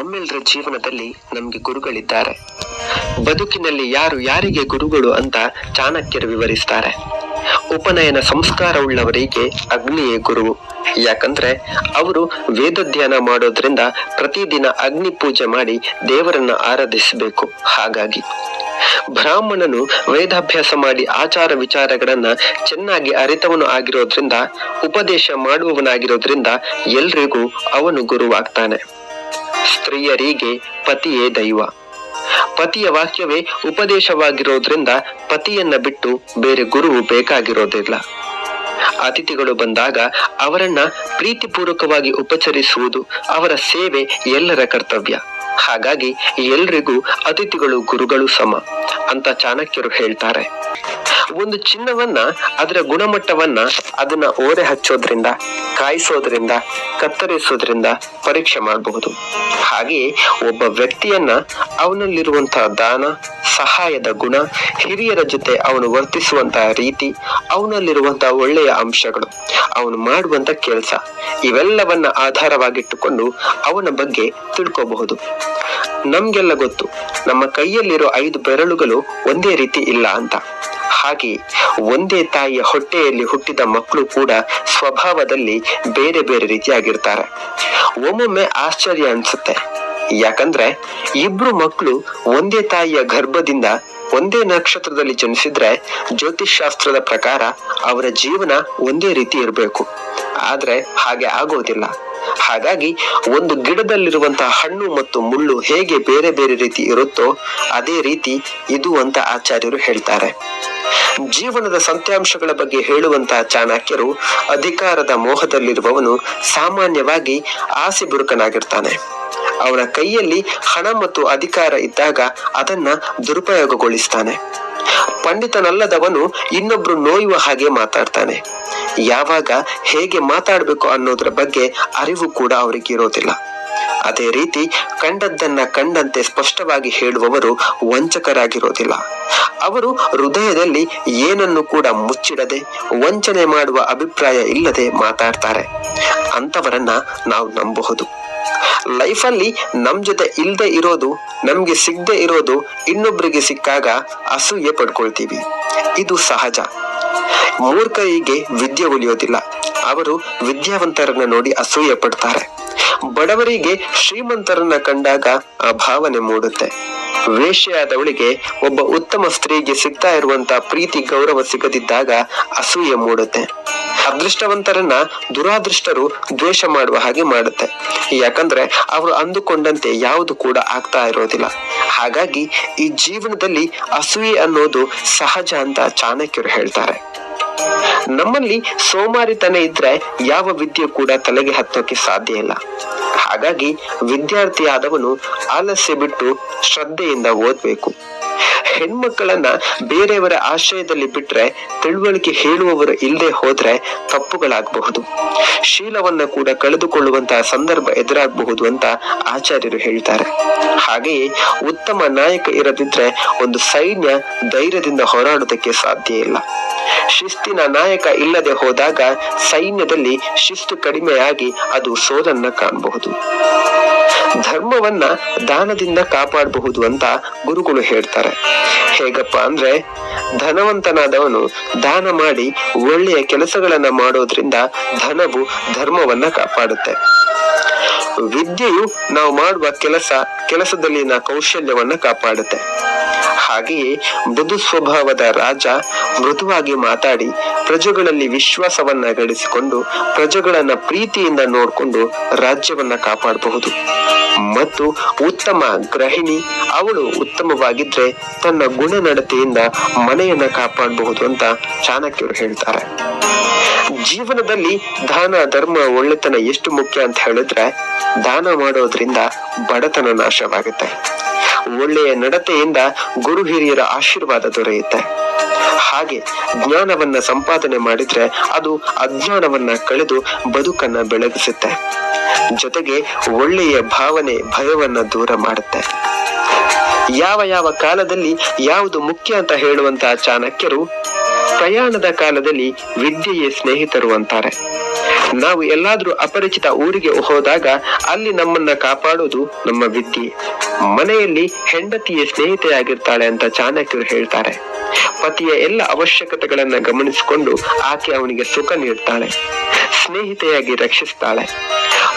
ನಮ್ಮೆಲ್ಲರ ಜೀವನದಲ್ಲಿ ನಮ್ಗೆ ಗುರುಗಳಿದ್ದಾರೆ. ಬದುಕಿನಲ್ಲಿ ಯಾರು ಯಾರಿಗೆ ಗುರುಗಳು ಅಂತ ಚಾಣಕ್ಯರು ವಿವರಿಸ್ತಾರೆ. ಉಪನಯನ ಸಂಸ್ಕಾರವುಳ್ಳವರಿಗೆ ಅಗ್ನಿಯೇ ಗುರು. ಯಾಕಂದ್ರೆ ಅವರು ವೇದಧ್ಯಾನ ಮಾಡೋದ್ರಿಂದ ಪ್ರತಿದಿನ ಅಗ್ನಿ ಪೂಜೆ ಮಾಡಿ ದೇವರನ್ನ ಆರಾಧಿಸಬೇಕು. ಹಾಗಾಗಿ ಬ್ರಾಹ್ಮಣನು ವೇದಾಭ್ಯಾಸ ಮಾಡಿ ಆಚಾರ ವಿಚಾರಗಳನ್ನ ಚೆನ್ನಾಗಿ ಅರಿತವನು ಆಗಿರೋದ್ರಿಂದ, ಉಪದೇಶ ಮಾಡುವವನಾಗಿರೋದ್ರಿಂದ ಎಲ್ರಿಗೂ ಅವನು ಗುರುವಾಗ್ತಾನೆ. ಸ್ತ್ರೀಯರಿಗೆ ಪತಿಯೇ ದೈವ. ಪತಿಯ ವಾಕ್ಯವೇ ಉಪದೇಶವಾಗಿರೋದ್ರಿಂದ ಪತಿಯನ್ನ ಬಿಟ್ಟು ಬೇರೆ ಗುರುವು ಬೇಕಾಗಿರೋದಿಲ್ಲ. ಅತಿಥಿಗಳು ಬಂದಾಗ ಅವರನ್ನ ಪ್ರೀತಿಪೂರ್ವಕವಾಗಿ ಉಪಚರಿಸುವುದು ಅವರ ಸೇವೆ ಎಲ್ಲರ ಕರ್ತವ್ಯ. ಹಾಗಾಗಿ ಎಲ್ರಿಗೂ ಅತಿಥಿಗಳು ಗುರುಗಳು ಸಮ ಅಂತ ಚಾಣಕ್ಯರು ಹೇಳ್ತಾರೆ. ಒಂದು ಚಿನ್ನವನ್ನ ಅದರ ಗುಣಮಟ್ಟವನ್ನ ಅದನ್ನ ಓರೆ ಹಚ್ಚೋದ್ರಿಂದ, ಕಾಯಿಸೋದ್ರಿಂದ, ಕತ್ತರಿಸೋದ್ರಿಂದ ಪರೀಕ್ಷೆ ಮಾಡಬಹುದು. ಹಾಗೆಯೇ ಒಬ್ಬ ವ್ಯಕ್ತಿಯನ್ನ ಅವನಲ್ಲಿರುವಂತಹ ದಾನ, ಸಹಾಯದ ಗುಣ, ಹಿರಿಯರ ಜೊತೆ ಅವನು ವರ್ತಿಸುವಂತಹ ರೀತಿ ಅವನಲ್ಲಿರುವಂತಹ ಒಳ್ಳೆಯ ಅಂಶಗಳು, ಅವನು ಮಾಡುವಂತ ಕೆಲಸ, ಇವೆಲ್ಲವನ್ನ ಆಧಾರವಾಗಿಟ್ಟುಕೊಂಡು ಅವನ ಬಗ್ಗೆ ತಿಳ್ಕೋಬಹುದು. ನಮ್ಗೆಲ್ಲ ಗೊತ್ತು. ನಮ್ಮ ಕೈಯಲ್ಲಿರೋ ಐದು ಬೆರಳುಗಳು ಒಂದೇ ರೀತಿ ಇಲ್ಲ ಅಂತ. ಹಾಗೆ ಒಂದೇ ತಾಯಿಯ ಹೊಟ್ಟೆಯಲ್ಲಿ ಹುಟ್ಟಿದ ಮಕ್ಕಳು ಕೂಡ ಸ್ವಭಾವದಲ್ಲಿ ಬೇರೆ ಬೇರೆ ರೀತಿಯಾಗಿರ್ತಾರೆ. ಒಮ್ಮೊಮ್ಮೆ ಆಶ್ಚರ್ಯ ಅನ್ಸುತ್ತೆ. ಯಾಕಂದ್ರೆ ಇಬ್ರು ಮಕ್ಕಳು ಒಂದೇ ತಾಯಿಯ ಗರ್ಭದಿಂದ ಒಂದೇ ನಕ್ಷತ್ರದಲ್ಲಿ ಜನಿಸಿದ್ರೆ ಜ್ಯೋತಿಷ್ ಶಾಸ್ತ್ರದ ಪ್ರಕಾರ ಅವರ ಜೀವನ ಒಂದೇ ರೀತಿ ಇರಬೇಕು. ಆದ್ರೆ ಹಾಗೆ ಆಗೋದಿಲ್ಲ. ಹಾಗಾಗಿ ಒಂದು ಗಿಡದಲ್ಲಿರುವಂತಹ ಹಣ್ಣು ಮತ್ತು ಮುಳ್ಳು ಹೇಗೆ ಬೇರೆ ಬೇರೆ ರೀತಿ ಇರುತ್ತೋ ಅದೇ ರೀತಿ ಇದು ಅಂತ ಆಚಾರ್ಯರು ಹೇಳ್ತಾರೆ. ಜೀವನದ ಸತ್ಯಾಂಶಗಳ ಬಗ್ಗೆ ಹೇಳುವಂತಹ ಚಾಣಕ್ಯರು ಅಧಿಕಾರದ ಮೋಹದಲ್ಲಿರುವವನು ಸಾಮಾನ್ಯವಾಗಿ ಆಸೆ ಬುರುಕನಾಗಿರ್ತಾನೆ. ಅವನ ಕೈಯಲ್ಲಿ ಹಣ ಮತ್ತು ಅಧಿಕಾರ ಇದ್ದಾಗ ಅದನ್ನ ದುರುಪಯೋಗಗೊಳಿಸ್ತಾನೆ. ಪಂಡಿತನಲ್ಲದವನು ಇನ್ನೊಬ್ರು ನೋಯುವ ಹಾಗೆ ಮಾತಾಡ್ತಾನೆ. ಯಾವಾಗ ಹೇಗೆ ಮಾತಾಡ್ಬೇಕು ಅನ್ನೋದ್ರ ಬಗ್ಗೆ ಅರಿವು ಕೂಡ ಅವರಿಗೆ ಇರೋದಿಲ್ಲ. ಅದೇ ರೀತಿ ಕಂಡದ್ದನ್ನ ಕಂಡಂತೆ ಸ್ಪಷ್ಟವಾಗಿ ಹೇಳುವವರು ವಂಚಕರಾಗಿರೋದಿಲ್ಲ. ಅವರು ಹೃದಯದಲ್ಲಿ ಏನನ್ನು ಕೂಡ ಮುಚ್ಚಿಡದೆ ವಂಚನೆ ಮಾಡುವ ಅಭಿಪ್ರಾಯ ಇಲ್ಲದೆ ಮಾತಾಡ್ತಾರೆ. ಅಂತವರನ್ನ ನಾವು ನಂಬಬಹುದು. ಲೈಫಲ್ಲಿ ನಮ್ ಜೊತೆ ಇಲ್ದೆ ಇರೋದು, ನಮ್ಗೆ ಸಿಗದೆ ಇರೋದು ಇನ್ನೊಬ್ರಿಗೆ ಸಿಕ್ಕಾಗ ಅಸೂಯೆ ಪಡ್ಕೊಳ್ತೀವಿ. ಇದು ಸಹಜ. ಮೂರ್ಖರಿಗೆ ವಿದ್ಯೆ ಉಳಿಯೋದಿಲ್ಲ. ಅವರು ವಿದ್ಯಾವಂತರನ್ನ ನೋಡಿ ಅಸೂಯೆ ಪಡ್ತಾರೆ. ಬಡವರಿಗೆ ಶ್ರೀಮಂತರನ್ನ ಕಂಡಾಗ ಆ ಭಾವನೆ ಮೂಡುತ್ತೆ. ವೇಷೆಯಾದವಳಿಗೆ ಒಬ್ಬ ಉತ್ತಮ ಸ್ತ್ರೀಗೆ ಸಿಗ್ತಾ ಇರುವಂತ ಪ್ರೀತಿ, ಗೌರವ ಸಿಗದಿದ್ದಾಗ ಅಸೂಯೆ ಮೂಡುತ್ತೆ. ಅದೃಷ್ಟವಂತರನ್ನ ದುರಾದೃಷ್ಟರು ದ್ವೇಷ ಮಾಡುವ ಹಾಗೆ ಮಾಡುತ್ತೆ. ಯಾಕಂದ್ರೆ ಅವರು ಅಂದುಕೊಂಡಂತೆ ಯಾವುದು ಕೂಡ ಆಗ್ತಾ ಇರೋದಿಲ್ಲ. ಹಾಗಾಗಿ ಈ ಜೀವನದಲ್ಲಿ ಅಸೂಯೆ ಅನ್ನೋದು ಸಹಜ ಅಂತ ಚಾಣಕ್ಯರು ಹೇಳ್ತಾರೆ. ನಮ್ಮಲ್ಲಿ ಸೋಮಾರಿತನ ಇದ್ರೆ ಯಾವ ವಿದ್ಯೆ ಕೂಡ ತಲೆಗೆ ಹತ್ತೋಕೆ ಸಾಧ್ಯ ಇಲ್ಲ. ಹಾಗಾಗಿ ವಿದ್ಯಾರ್ಥಿಯಾದವನು ಆಲಸ್ಯ ಬಿಟ್ಟು ಶ್ರದ್ಧೆಯಿಂದ ಓದ್ಬೇಕು. ಹೆಣ್ಮಕ್ಕಳನ್ನ ಬೇರೆಯವರ ಆಶ್ರಯದಲ್ಲಿ ಬಿಟ್ರೆ ತಿಳುವಳಿಕೆ ಹೇಳುವವರು ಇಲ್ಲದೆ ಹೋದ್ರೆ ತಪ್ಪುಗಳಾಗಬಹುದು. ಶೀಲವನ್ನ ಕೂಡ ಕಳೆದುಕೊಳ್ಳುವಂತಹ ಸಂದರ್ಭ ಎದುರಾಗಬಹುದು ಅಂತ ಆಚಾರ್ಯರು ಹೇಳ್ತಾರೆ. ಹಾಗೆಯೇ ಉತ್ತಮ ನಾಯಕ ಇರದಿದ್ರೆ ಒಂದು ಸೈನ್ಯ ಧೈರ್ಯದಿಂದ ಹೋರಾಡೋದಕ್ಕೆ ಸಾಧ್ಯ ಇಲ್ಲ. ಶಿಸ್ತಿನ ನಾಯಕ ಇಲ್ಲದೆ ಹೋದಾಗ ಸೈನ್ಯದಲ್ಲಿ ಶಿಸ್ತು ಕಡಿಮೆಯಾಗಿ ಅದು ಸೋದನ್ನ ಕಾಣಬಹುದು. ಧರ್ಮವನ್ನ ದಾನದಿಂದ ಕಾಪಾಡಬಹುದು ಅಂತ ಗುರುಗಳು ಹೇಳ್ತಾರೆ. ಹೇಗಪ್ಪ ಅಂದ್ರೆ ಧನವಂತನಾದವನು ದಾನ ಮಾಡಿ ಒಳ್ಳೆಯ ಕೆಲಸಗಳನ್ನ ಮಾಡೋದ್ರಿಂದ ಧನವು ಧರ್ಮವನ್ನ ಕಾಪಾಡುತ್ತೆ. ವಿದ್ಯೆಯು ನಾವು ಮಾಡುವ ಕೆಲಸ, ಕೆಲಸದಲ್ಲಿನ ಕೌಶಲ್ಯವನ್ನ ಕಾಪಾಡುತ್ತೆ. ಹಾಗೆಯೇ ಮೃದು ಸ್ವಭಾವದ ರಾಜ ಮೃದುವಾಗಿ ಮಾತಾಡಿ, ಪ್ರಜೆಗಳಲ್ಲಿ ವಿಶ್ವಾಸವನ್ನ ಗಳಿಸಿಕೊಂಡು, ಪ್ರಜೆಗಳನ್ನ ಪ್ರೀತಿಯಿಂದ ನೋಡಿಕೊಂಡು ರಾಜ್ಯವನ್ನ ಕಾಪಾಡಬಹುದು. ಮತ್ತು ಉತ್ತಮ ಗೃಹಿಣಿ, ಅವಳು ಉತ್ತಮವಾಗಿದ್ರೆ ತನ್ನ ಗುಣನಡತೆಯಿಂದ ಮನೆಯನ್ನ ಕಾಪಾಡಬಹುದು ಅಂತ ಚಾಣಕ್ಯರು ಹೇಳ್ತಾರೆ. ಜೀವನದಲ್ಲಿ ದಾನ, ಧರ್ಮ, ಒಳ್ಳೆತನ ಎಷ್ಟು ಮುಖ್ಯ ಅಂತ ಹೇಳಿದ್ರೆ, ದಾನ ಮಾಡೋದ್ರಿಂದ ಬಡತನ ನಾಶವಾಗುತ್ತೆ. ಒಳ್ಳೆಯ ನಡತೆಯಿಂದ ಗುರು ಹಿರಿಯರ ಆಶೀರ್ವಾದ ದೊರೆಯುತ್ತೆ. ಹಾಗೆ ಜ್ಞಾನವನ್ನ ಸಂಪಾದನೆ ಮಾಡಿದ್ರೆ ಅದು ಅಜ್ಞಾನವನ್ನ ಕಳೆದು ಬದುಕನ್ನ ಬೆಳಗಿಸುತ್ತೆ. ಜೊತೆಗೆ ಒಳ್ಳೆಯ ಭಾವನೆ, ಭಯವನ್ನ ದೂರ ಮಾಡುತ್ತೆ. ಯಾವ ಯಾವ ಕಾಲದಲ್ಲಿ ಯಾವುದು ಮುಖ್ಯ ಅಂತ ಹೇಳುವಂತಹ ಚಾಣಕ್ಯರು ಪ್ರಯಾಣದ ಕಾಲದಲ್ಲಿ ವಿದ್ಯೆಯೇ ಸ್ನೇಹಿತರು ಅಂತಾರೆ. ನಾವು ಎಲ್ಲಾದ್ರೂ ಅಪರಿಚಿತ ಊರಿಗೆ ಹೋದಾಗ ಅಲ್ಲಿ ನಮ್ಮನ್ನ ಕಾಪಾಡೋದು ನಮ್ಮ ವಿದ್ಯೆ. ಮನೆಯಲ್ಲಿ ಹೆಂಡತಿಯೇ ಸ್ನೇಹಿತೆಯಾಗಿರ್ತಾಳೆ ಅಂತ ಚಾಣಕ್ಯರು ಹೇಳ್ತಾರೆ. ಪತಿಯ ಎಲ್ಲ ಅವಶ್ಯಕತೆಗಳನ್ನ ಗಮನಿಸಿಕೊಂಡು ಆಕೆ ಅವನಿಗೆ ಸುಖ ನೀಡ್ತಾಳೆ. ಸ್ನೇಹಿತೆಯಾಗಿ ರಕ್ಷಿಸ್ತಾಳೆ.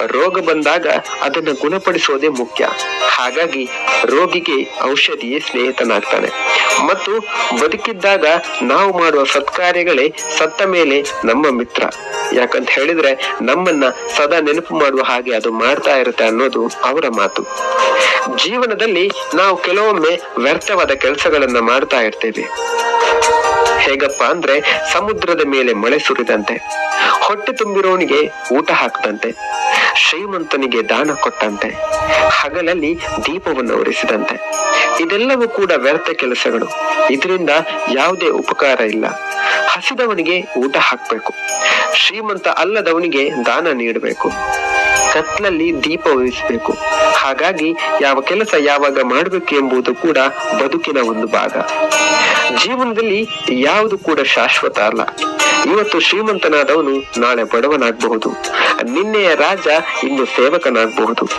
ರೋಗ ಬಂದಾಗ ಅದನ್ನು ಗುಣಪಡಿಸೋದೇ ಮುಖ್ಯ. ಹಾಗಾಗಿ ರೋಗಿಗೆ ಔಷಧಿಯೇ ಸ್ನೇಹಿತನಾಗ್ತಾನೆ. ಮತ್ತು ಬದುಕಿದ್ದಾಗ ನಾವು ಮಾಡುವ ಸತ್ಕಾರ್ಯಗಳೇ ಸತ್ತ ಮೇಲೆ ನಮ್ಮ ಮಿತ್ರ. ಯಾಕಂತ ಹೇಳಿದ್ರೆ ನಮ್ಮನ್ನ ಸದಾ ನೆನಪು ಮಾಡುವ ಹಾಗೆ ಅದು ಮಾಡ್ತಾ ಇರುತ್ತೆ ಅನ್ನೋದು ಅವರ ಮಾತು. ಜೀವನದಲ್ಲಿ ನಾವು ಕೆಲವೊಮ್ಮೆ ವ್ಯರ್ಥವಾದ ಕೆಲಸಗಳನ್ನ ಮಾಡ್ತಾ ಇರ್ತೇವೆ. ಹೇಗಪ್ಪ ಅಂದ್ರೆ ಸಮುದ್ರದ ಮೇಲೆ ಮಳೆ ಸುರಿದಂತೆ, ಹೊಟ್ಟೆ ತುಂಬಿರೋನಿಗೆ ಊಟ ಹಾಕದಂತೆ ಶ್ರೀಮಂತನಿಗೆ ದಾನ ಕೊಟ್ಟಂತೆ. ಹಗಲಲ್ಲಿ ದೀಪವನ್ನು ಉರಿಸಿದಂತೆ. ಇದೆಲ್ಲವೂ ಕೂಡ ವ್ಯರ್ಥ ಕೆಲಸಗಳು. ಇದರಿಂದ ಯಾವುದೇ ಉಪಕಾರ ಇಲ್ಲ. ಹಸಿದವನಿಗೆ ಊಟ ಹಾಕ್ಬೇಕು. ಶ್ರೀಮಂತ ಅಲ್ಲದವನಿಗೆ ದಾನ ನೀಡಬೇಕು. ಕತ್ಲಲ್ಲಿ ದೀಪ ಉರಿಸಬೇಕು. ಹಾಗಾಗಿ ಯಾವ ಕೆಲಸ ಯಾವಾಗ ಮಾಡಬೇಕು ಎಂಬುದು ಕೂಡ ಬದುಕಿನ ಒಂದು ಭಾಗ. ಜೀವನದಲ್ಲಿ ಯಾವುದು ಕೂಡ ಶಾಶ್ವತ ಅಲ್ಲ. ಇವತ್ತು ಶ್ರೀಮಂತನಾದವನು ನಾಳೆ ಬಡವನಾಗಬಹುದು. ನಿನ್ನೆಯ ರಾಜ ಇನ್ನು ಸೇವಕನಾಗಬಹುದು.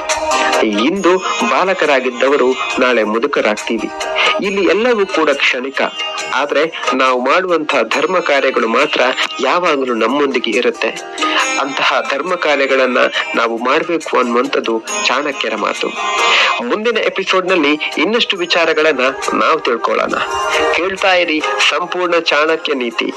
ಇಂದು ಬಾಲಕರಾಗಿದ್ದವರು ನಾಳೆ ಮುದುಕರಾಗ್ತೀವಿ. ಇಲ್ಲಿ ಎಲ್ಲವೂ ಕೂಡ ಕ್ಷಣಿಕ. ಆದ್ರೆ ನಾವು ಮಾಡುವಂತಹ ಧರ್ಮ ಕಾರ್ಯಗಳು ಮಾತ್ರ ಯಾವಾಗಲೂ ನಮ್ಮೊಂದಿಗೆ ಇರುತ್ತೆ. ಅಂತಹ ಧರ್ಮ ಕಾರ್ಯಗಳನ್ನ ನಾವು ಮಾಡಬೇಕು ಅನ್ನುವಂಥದ್ದು ಚಾಣಕ್ಯರ ಮಾತು. ಮುಂದಿನ ಎಪಿಸೋಡ್ನಲ್ಲಿ ಇನ್ನಷ್ಟು ವಿಚಾರಗಳನ್ನ ನಾವು ತಿಳ್ಕೊಳ್ಳೋಣ. ಕೇಳ್ತಾ ಇರಿ ಸಂಪೂರ್ಣ ಚಾಣಕ್ಯ ನೀತಿ.